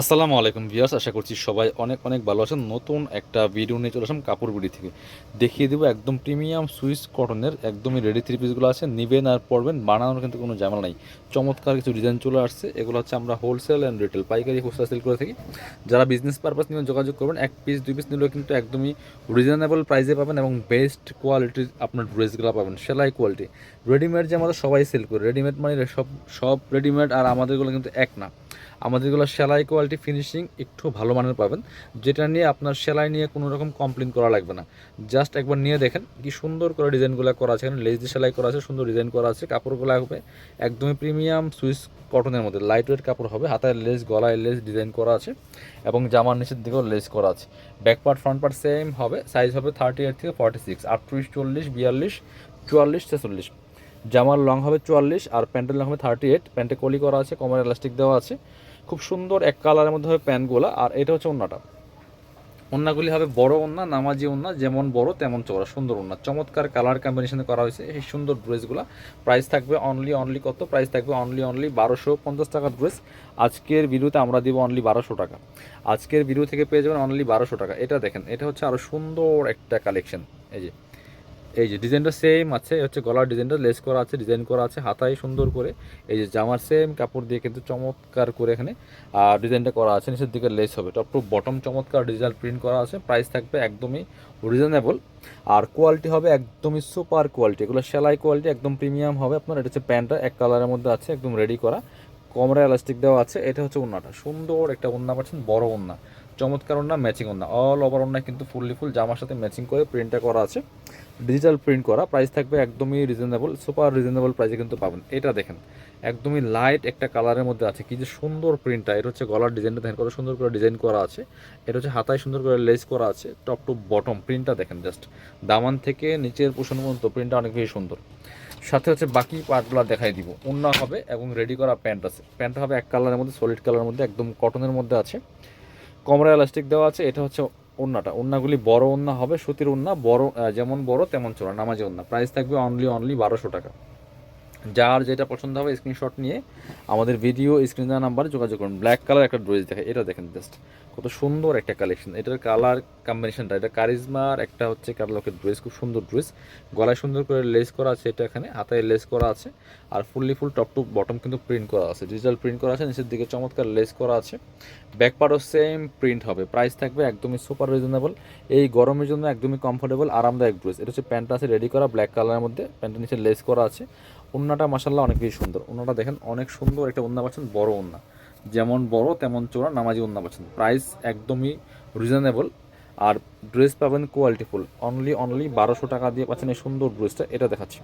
আসসালামু আলাইকুম ভিউয়ার্স, আশা করছি সবাই অনেক অনেক ভালো আছেন। নতুন একটা ভিডিও নিয়ে চলে আসলাম কাপড় থেকে। দেখিয়ে দেবো একদম প্রিমিয়াম সুইস কটনের একদমই রেডি থ্রি পিসগুলো আছে। নেবেন আর পরবেন, বানানোর কিন্তু কোনো ঝামেলা নাই। চমৎকার কিছু ডিজাইন চলে আসছে। এগুলো হচ্ছে আমরা হোলসেল অ্যান্ড রিটেল পাইকারি খুচরা সেল করে থাকি। যারা বিজনেস পারপাস নিয়ে যোগাযোগ করবেন, এক পিস দুই পিস নিলেও কিন্তু একদমই রিজনেবল প্রাইসে পাবেন এবং বেস্ট কোয়ালিটির আপনার ড্রেসগুলো পাবেন, সেলাই কোয়ালিটি রেডিমেড যে আমাদের সবাই সেল করে রেডিমেড মানে সব সব রেডিমেড আর আমাদেরগুলো কিন্তু এক না। আমাদেরগুলো সেলাই কোয়ালিটি ফিনিশিং একটু ভালো মানের পাবেন। যেটা নিয়ে আপনার সেলাই নিয়ে কোনো রকম কমপ্লেন করা লাগবে না। জাস্ট একবার নিয়ে দেখেন কি সুন্দর করে ডিজাইনগুলো করা আছে। এখানে লেজ দিয়ে সেলাই করা আছে, সুন্দর ডিজাইন করা আছে। কাপড়গুলো হবে একদমই প্রিমিয়াম সুইস কটনের মধ্যে। লাইট ওয়েট কাপড় হবে হাতের লেস গলায় লেস ডিজাইন করা আছে এবং জামার নিচের দিকেও লেস করা আছে। Back part front part same হবে সাইজ হবে থার্টি এইট থেকে ফর্টি সিক্স আটত্রিশ, চল্লিশ, বিয়াল্লিশ, চুয়াল্লিশ, ছেচল্লিশ। জামার লং হবে চুয়াল্লিশ আর প্যান্টের লং হবে থার্টি এইট প্যান্টে কলি করা আছে, কোমর এলাস্টিক দেওয়া আছে। খুব সুন্দর এক কালারের মধ্যে হবে প্যান্টগুলো। আর এটা হচ্ছে ওন্নাটা। ওন্নাগুলি হবে বড় ওন্না, নামাজি ওন্না, যেমন বড় তেমন চওড়া, সুন্দর ওন্না। চমৎকার কালার কম্বিনেশনে করা হয়েছে এই সুন্দর ড্রেসগুলো। প্রাইস থাকবে অনলি অনলি কত? প্রাইস থাকবে অনলি অনলি বারোশো পঞ্চাশ টাকার ড্রেস। আজকের ভিডিওতে আমরা দিব অনলি বারোশো টাকা। আজকের ভিডিও থেকে পেয়ে যাবেন অনলি বারোশো টাকা। এটা দেখেন, এটা হচ্ছে আরও সুন্দর একটা কালেকশন এই যে এই যে ডিজাইনটা সেম আছে হচ্ছে গলার ডিজাইনটা লেস করা আছে ডিজাইন করা আছে, হাতায় সুন্দর করে। এই যে জামার সেম কাপড় দিয়ে কিন্তু চমৎকার করে এখানে আর ডিজাইনটা করা আছে, নিচের দিকে লেস হবে। টপ টু বটম চমৎকার ডিজিটাল প্রিন্ট করা আছে প্রাইস থাকবে একদমই রিজনেবল আর কোয়ালিটি হবে একদমই সুপার কোয়ালিটি এগুলো সেলাই কোয়ালিটি একদম প্রিমিয়াম হবে। আপনার এটা হচ্ছে প্যান্টটা, এক কালারের মধ্যে আছে, একদম রেডি করা। কমরা এলাস্টিক দেওয়া আছে, এটা হচ্ছে ওন্নাটা। সুন্দর একটা ওন্না, পাচ্ছেন, বড় ওন্না। চমৎকার ওন্না ম্যাচিং ওন্না। অল ওভার ওন্না কিন্তু ফুললি ফুল জামার সাথে ম্যাচিং করে প্রিন্টটা করা আছে। ডিজিটাল প্রিন্ট করা প্রাইস থাকবে একদমই রিজনেবল সুপার রিজনেবল প্রাইসে কিন্তু পাবেন। এটা দেখেন, একদমই লাইট একটা কালারের মধ্যে আছে। কি যে সুন্দর প্রিন্টটা এটা হচ্ছে গলার ডিজাইনটা দেখেন কত সুন্দর করে ডিজাইন করা আছে। এটা হচ্ছে হাতায় সুন্দর করে লেস করা আছে টপ টু বটম প্রিন্টটা দেখেন জাস্ট দামান থেকে নিচের পোষণ পর্যন্ত প্রিন্টটা অনেক বেশি সুন্দর। সাথে হচ্ছে বাকি পার্টগুলো দেখাই দিব। ওন্না হবে এবং রেডি করা প্যান্ট আছে। প্যান্টটা হবে এক কালারের মধ্যে সলিড কালারের মধ্যে, একদম কটনের মধ্যে আছে। কমরা এলাস্টিক দেওয়া আছে, এটা হচ্ছে ওন্নাটা, ওন্নাগুলি বড় ওন্না হবে, সুতির ওন্না, বড় যেমন বড় তেমন চোরা নামাজি ওন্না। প্রাইস থাকবে অনলি অনলি বারোশো টাকা। যার যেটা পছন্দ হবে স্ক্রিনশট নিয়ে আমাদের ভিডিও স্ক্রিন দেওয়া নাম্বারে যোগাযোগ করুন। ব্ল্যাক কালার একটা ড্রেস দেখে, এটা দেখেন জাস্ট কত সুন্দর একটা কালেকশন এটার কালার কম্বিনেশনটা এটা কারিজমার একটা হচ্ছে কাটালকের ড্রেস খুব সুন্দর ড্রেস গলায় সুন্দর করে লেস করা আছে এটা এখানে, হাতায় লেস করা আছে। আর fully full top to bottom কিন্তু প্রিন্ট করা আছে। ডিজিটাল প্রিন্ট করা আছে, নিচের দিকে চমৎকার লেস করা আছে। ব্যাক পার্টও সেম প্রিন্ট হবে। প্রাইস থাকবে একদমই সুপার রিজনেবল এই গরমের জন্য একদমই কমফোর্টেবল আরামদায়ক ড্রেস এটা হচ্ছে প্যান্টটা আছে রেডি করা ব্ল্যাক কালারের মধ্যে। প্যান্টের নিচে লেস করা আছে। ওন্নাটা মাসাল্লাহ অনেক বেশি সুন্দর। ওন্নাটা দেখেন অনেক সুন্দর একটা ওন্না পাচ্ছেন, বড় ওন্না যেমন বড় তেমন চোরা নামাজি ওন্না পাচ্ছেন। প্রাইস একদমই রিজনেবল আর ড্রেস পাবেন কোয়ালিটিফুল অনলি অনলি বারোশো টাকা দিয়ে পাচ্ছেন এই সুন্দর ড্রেসটা এটা দেখাচ্ছি।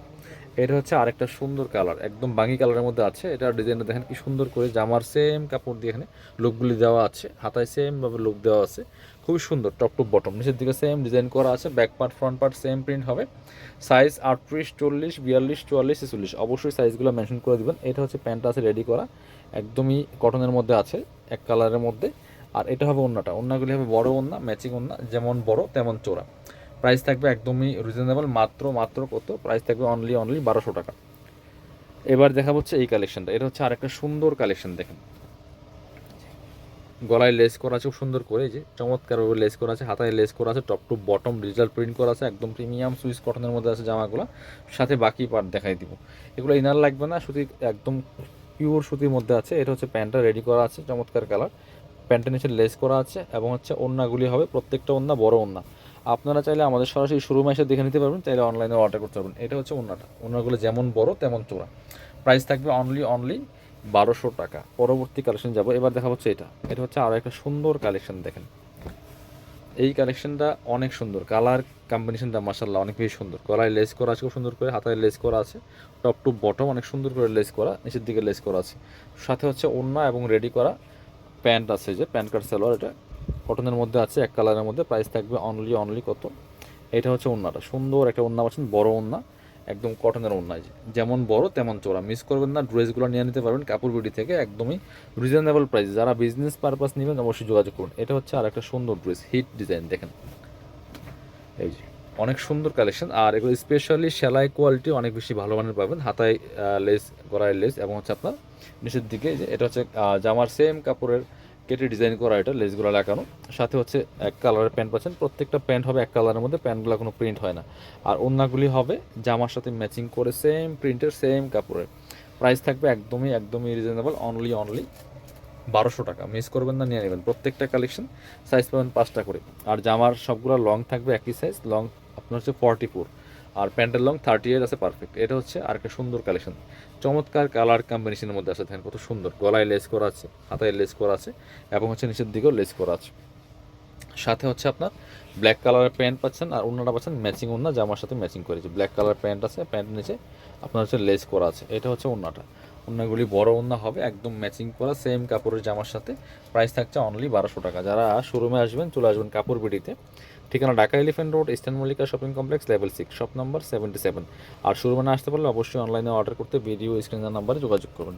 এটা হচ্ছে আরেকটা সুন্দর কালার একদম বাঙি কালারের মধ্যে আছে। এটা ডিজাইনটা দেখেন কি সুন্দর করে জামার সেম কাপড় দিয়ে এখানে লুকগুলি দেওয়া আছে। হাতায় সেমভাবে লুক দেওয়া আছে। খুবই সুন্দর টপ টু বটম নিচের দিকে সেম ডিজাইন করা আছে। Back part front part same print হবে। সাইজ আটত্রিশ, চল্লিশ, বিয়াল্লিশ, চুয়াল্লিশ, ছেচল্লিশ। অবশ্যই সাইজগুলো মেনশন করে দিবেন। এটা হচ্ছে প্যান্টটা আছে রেডি করা। একদমই কটনের মধ্যে আছে, এক কালারের মধ্যে। আর এটা হবে অন্যটা অন্যগুলি হবে বড় ওন্না ম্যাচিং ওন্না, যেমন বড় তেমন চোরা প্রাইস থাকবে একদমই রিজনেবল মাত্র মাত্র কত? প্রাইস থাকবে অনলি অনলি বারোশো টাকা। এবার দেখা হচ্ছে এই কালেকশনটা এটা হচ্ছে আরেকটা সুন্দর কালেকশন দেখেন। গলায় লেস করা আছে, খুব সুন্দর করে যে চমৎকারভাবে লেস করা আছে, হাতায় লেস করা আছে top to bottom digital print করা আছে, একদম প্রিমিয়াম সুইস কটনের মধ্যে আছে জামাগুলো। সাথে বাকি পার্ট দেখাই দিব। এগুলো ইনার লাগবে না সুতি একদম পিওর সুতির মধ্যে আছে। এটা হচ্ছে প্যান্টটা রেডি করা আছে, চমৎকার কালার প্যান্টের নিচে লেস করা আছে এবং হচ্ছে ওন্নাগুলি হবে প্রত্যেকটা ওন্না বড় ওন্না আপনারা চাইলে আমাদের সরাসরি শুরু মাসে দেখে নিতে পারবেন, চাইলে অনলাইনে অর্ডার করতে পারবেন। এটা হচ্ছে ওন্নাটা ওন্নাগুলো যেমন বড়, তেমন চোরা প্রাইস থাকবে অনলি অনলি বারোশো টাকা। পরবর্তী কালেকশন যাব। এবার দেখা হচ্ছে এটা। এটা হচ্ছে আরও একটা সুন্দর কালেকশন দেখেন। এই কালেকশনটা অনেক সুন্দর। কালার কম্বিনেশনটা মাসাল্লাহ অনেক বেশি সুন্দর। গলায় লেস করা আছে, খুব সুন্দর করে। হাতায় লেস করা আছে। টপ টু বটম অনেক সুন্দর করে লেস করা, নিচের দিকে লেস করা আছে। সাথে হচ্ছে ওন্না এবং রেডি করা প্যান্ট আছে যে, প্যান্ট কার্ড সালোয়ার, এটা কটনের মধ্যে আছে, এক কালারের মধ্যে। প্রাইস থাকবে অনলি অনলি কত? এটা হচ্ছে ওন্নাটা। সুন্দর একটা ওন্না পাচ্ছেন, বড় ওন্না, একদম কটনের ওন্না। যে। যেমন বড়, তেমন চোরা মিস করবেন না ড্রেসগুলো নিয়ে নিতে পারবেন, কাপড় বিডি থেকে একদমই রিজনেবল প্রাইস যারা বিজনেস পারপাস নেবেন, অবশ্যই যোগাযোগ করুন। এটা হচ্ছে আর একটা সুন্দর ড্রেস হিট ডিজাইন দেখেন। এই যে অনেক সুন্দর কালেকশন আর এগুলো স্পেশালি সেলাই কোয়ালিটি অনেক বেশি ভালো মানের পাবেন, হাতায় লেস গড়ায় লেস এবং হচ্ছে আপনার নিচের দিকে যে এটা হচ্ছে জামার সেম কাপড়ের কেটে ডিজাইন করা এটা লেসগুলো লাগানো। সাথে হচ্ছে এক কালারের প্যান্ট পাচ্ছেন, প্রত্যেকটা প্যান্ট হবে এক কালারের মধ্যে প্যান্টগুলো কোনো প্রিন্ট হয় না। আর অন্যগুলি হবে জামার সাথে ম্যাচিং করে সেম প্রিন্টের সেম কাপড়ের। প্রাইস থাকবে একদমই একদমই রিজনেবল অনলি অনলি বারোশো টাকা। মিস করবেন না, নিয়ে নেবেন। প্রত্যেকটা কালেকশন সাইজ পাবেন পাঁচটা করে। আর জামার সবগুলো লং থাকবে, একই সাইজ লং আপনার হচ্ছে ফর্টি ফোর আর প্যান্টের লং থার্টি এইট আছে পারফেক্ট এটা হচ্ছে আর একটা সুন্দর কালেকশন চমৎকার কালার কম্বিনেশনের মধ্যে আছে, দেখেন কত সুন্দর। গলায় লেস করা আছে, হাতায় লেস করা আছে, এবং হচ্ছে নিচের দিকেও লেস করা আছে। সাথে হচ্ছে আপনার ব্ল্যাক কালারের প্যান্ট পাচ্ছেন, আর অন্যটা পাচ্ছেন ম্যাচিং ওন্না জামার সাথে ম্যাচিং করেছে। ব্ল্যাক কালার প্যান্ট আছে প্যান্টের নিচে আপনার হচ্ছে লেস করা আছে। এটা হচ্ছে ওন্নাটা ওন্নাগুলি বড় ওনা হবে, একদম ম্যাচিং করা সেম কাপড়ের জামার সাথে। প্রাইস থাকছে অনলি বারোশো টাকা। যারা শোরুমে আসবেন, চলে আসবেন কাপড় বিডিতে। ঠিকানা Dhaka elephant road eastern Mallika shopping complex level six shop number seventy seven আর শোরুমে আসতে পারলে অবশ্যই অনলাইনে অর্ডার করতে ভিডিও স্ক্রিনার নাম্বারে যোগাযোগ করুন